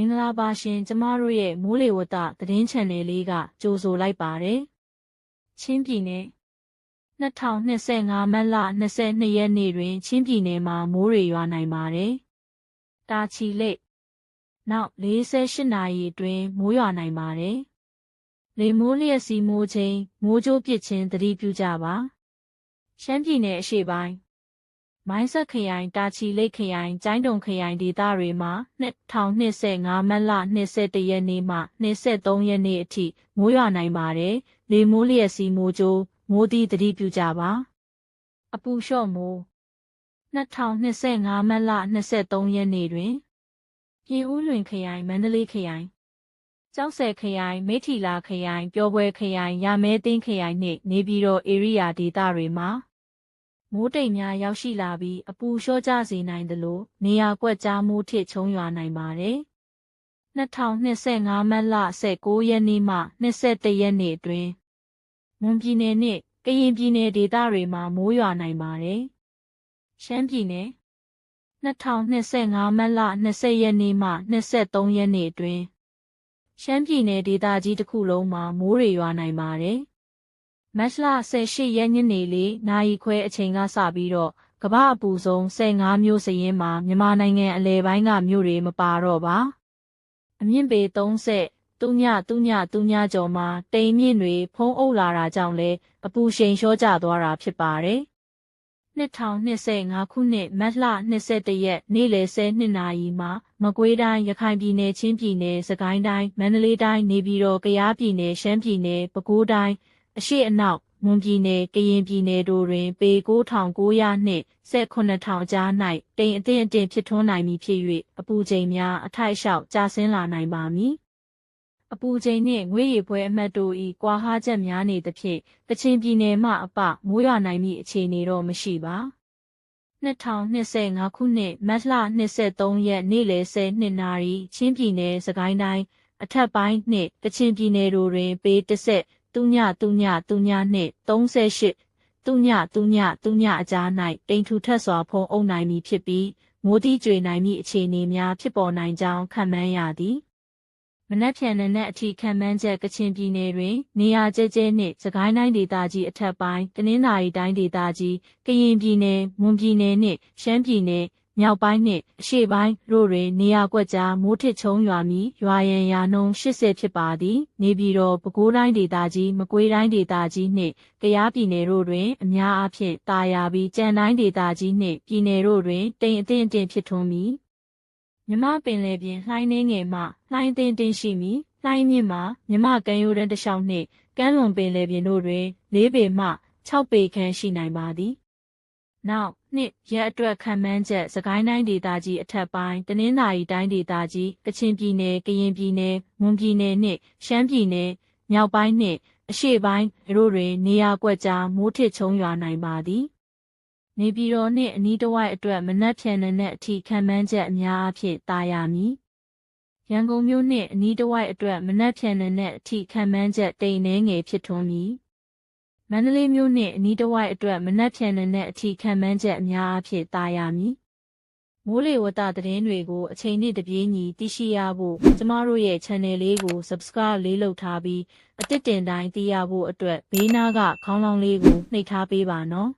င်္ဂလာပါရှင်ကျမတို့ရဲ့မိုးလေဝသသတင်းချန်နယ်လေးကကြိုဆိုလိုက်ပါတယ်ချင်းပြည်နယ်2025မတ်လ22ရက်နေ့တွင် ချင်းပြည်နယ်မှာမိုးရေရွာနိုင်ပါတယ်တာချီလိတ်နောက်48နာရီအတွင်းမိုးရွာနိုင်ပါတယ်လေမိုးလျက်စီးမိုးချင်းမိုးကြိုးပစ်ခြင်းသတိပြုကြပါရှမ်းပြည်နယ်အရှေ့ပိုင်း မိုင်းဆက်ခရိုင်တာချီလိတ်ခရိုင်ကျိုင်းတုံခရိုင်ဒေသတွေမှာ2025မတ်လ21ရက်နေ့မှ23ရက်နေ့အထိမိုးရွာနိုင်ပါတယ်။လေမိုးလျက်စီးမိုးကြိုးမိုးသီးသတိပြုကြပါ။အပူလျှော့မိုး2025မတ်လ23ရက်နေ့တွင်ပြည်ဦးလွင်ခရိုင်မန္တလေးခရိုင်ကျောက်ဆယ်ခရိုင်မိထီလာခရိုင်ပျော်ပွဲခရိုင်ရမဲသိန်းခရိုင်နှင့်နေပြည်တော်ဧရိယာဒေသတွေမှာ မိုးတိမ်များရောက်ရှိလာပြီးအပူလျှော့ကျစေနိုင်သလိုနေရာကွက်ကြားမိုးထစ်ချုံရွာနိုင်ပါတယ်။2025မတ်လ19ရက်နေ့မှ21ရက်နေ့အတွင်းမွန်ပြည်နယ်နှင့်ကရင်ပြည်နယ်ဒေသတွေမှာမိုးရွာနိုင်ပါတယ်။ရှမ်းပြည်နယ်2025မတ်လ20ရက်နေ့မှ23ရက်နေ့အတွင်းရှမ်းပြည်နယ်ဒေသကြီးတစ်ခုလုံးမှာမိုးရေရွာနိုင်ပါတယ်။ မတ်လ18ရက်ညနေလေးနာရီခွဲအချိန်ကစပြီးတော့ကမ္ဘာအပူဆုံး15မြို့စရင်မှာမြန်မာနိုင်ငံအလဲပိုင်းကမြို့တွေမပါတော့ပါ။အမြင့်ပေ30တုညတုညတုညကျော်မှာတိမ်မြင့်တွေဖုံးအုပ်လာတာကြောင့်လဲအပူရှိန်လျှော့ကျသွားတာဖြစ်ပါတယ်။2025ခုနှစ်မတ်လ21ရက်နေ့လယ်12နာရီမှာမကွေးတိုင်းရခိုင်ပြည်နယ်ချင်းပြည်နယ်စကိုင်းတိုင်းမန္တလေးတိုင်းနေပြည်တော်ကယားပြည်နယ်ရှမ်းပြည်နယ်ပဲခူးတိုင်း အရှိအနောက်မွန်ပြည်နယ်ကရင်ပြည်နယ်တို့တွင် ပေ9900နှင့်18000ကြား၌တိမ်အထင်အတင်ဖြစ်ထွန်းနိုင်မည်ဖြစ်၍အပူချိန်များအထိုက်လျှောက်ကျဆင်းလာနိုင်ပါမည်အပူချိန်နှင့်ငွေရည်ပွဲအမှတ်တို့၏ကွာဟာချက်များနေသဖြင့်ကချင်ပြည်နယ်မှအပမိုးရွာနိုင်မည့်အခြေအနေတော့မရှိပါ2025ခုနှစ်မတ်လ23ရက်နေ့လယ်12နာရီချင်းပြည်နယ်စကိုင်းတိုင်းအထက်ပိုင်းနှင့်ကချင်ပြည်နယ်တို့တွင်ပေ 30တုညတုညတုညနှင့်38တုညတုညတုညအကြား၌တိမ်ထူထက်စွာဖုံးအုပ်နိုင်မည်ဖြစ်ပြီးမိုးတိကျွေနိုင်မည့်အခြေအနေများဖြစ်ပေါ်နိုင်ကြောင်းခန့်မှန်းရသည်။မနက်ဖြန်နနက်အထိခံမှန်းချက်ကချင်ပြည်နယ်တွင် နေရာကျဲကျဲနှင့်စကိုင်းတိုင်းဒေသကြီးအထက်ပိုင်းတနင်္သာရီတိုင်းဒေသကြီးကရင်ပြည်နယ်မွန်ပြည်နယ်နှင့်ရှမ်းပြည်နယ် မြောက်ပိုင်းနှင့်အရှေ့ပိုင်းတို့တွင်နေရာကွက်ကြားမိုးထစ်ချုံရွာမီရွာရန်ရာနှုန်း80ဖြစ်ပါသည်နေပြည်တော်ပဲခူးတိုင်းဒေသကြီးမကွေးတိုင်းဒေသကြီးနှင့်ကယားပြည်နယ်တို့တွင်အများအားဖြင့်တာယာပြီးကြံတိုင်းဒေသကြီးနှင့်ပြည်နယ်တို့တွင်တိမ်အထင်အထင်ဖြစ်ထွန်းမည်မြမပင်လယ်ပြင်လှိုင်းနှင်းငယ်မှလှိုင်းသိန်းတင်းရှိမီလှိုင်းမြင့်မှာမြမကမ်းရိုးတန်းတစ်လျှောက်နှင့်ကမ်းလွန်ပင်လယ်ပြင်တို့တွင်၄ပေမှ6ပေခန့်ရှိနိုင်ပါသည် နောက်နှစ်ရက်အတွက်ခံမှန်းချက်စကိုင်းတိုင်းဒေသကြီးအထက်ပိုင်းတနင်္သာရီတိုင်းဒေသကြီးကချင်ပြည်နယ်ကရင်ပြည်နယ်မွန်ပြည်နယ်နှင့်ရှမ်းပြည်နယ်မြောက်ပိုင်းနှင့်အရှေ့ပိုင်းတို့တွင်နေရာကွက်ကြားမိုးထစ်ချုံရွာနိုင်ပါသည်နေပြည်တော်နှင့်အနီးတစ်ဝိုက်အတွက်မနက်ဖြန်နနက်အထိခံမှန်းချက်အများအဖြစ်တာယာမည်ရန်ကုန်မြို့နှင့်အနီးတစ်ဝိုက်အတွက်မနက်ဖြန်နနက်အထိခံမှန်းချက်တိမ်နှဲငယ်ဖြစ်ထွန်းမည် မန္တလေးမြို့နှင့်အနီးတစ်ဝိုက်အတွက်မနက်ဖြန်နနက်အထိခံမှန်းချက်အများအဖြစ်တာယာမည်မိုးလေဝသသတင်းတွေကိုအချိန်နဲ့တပြေးညီသိရှိရဖို့ကျမတို့ရဲ့ channel လေးကို subscribe လေးလုပ်ထားပြီးအသစ်တင်တိုင်းသိရဖို့အတွက်ဘေးနားကခေါင်းလောင်းလေးကိုနှိပ်ထားပေးပါနော်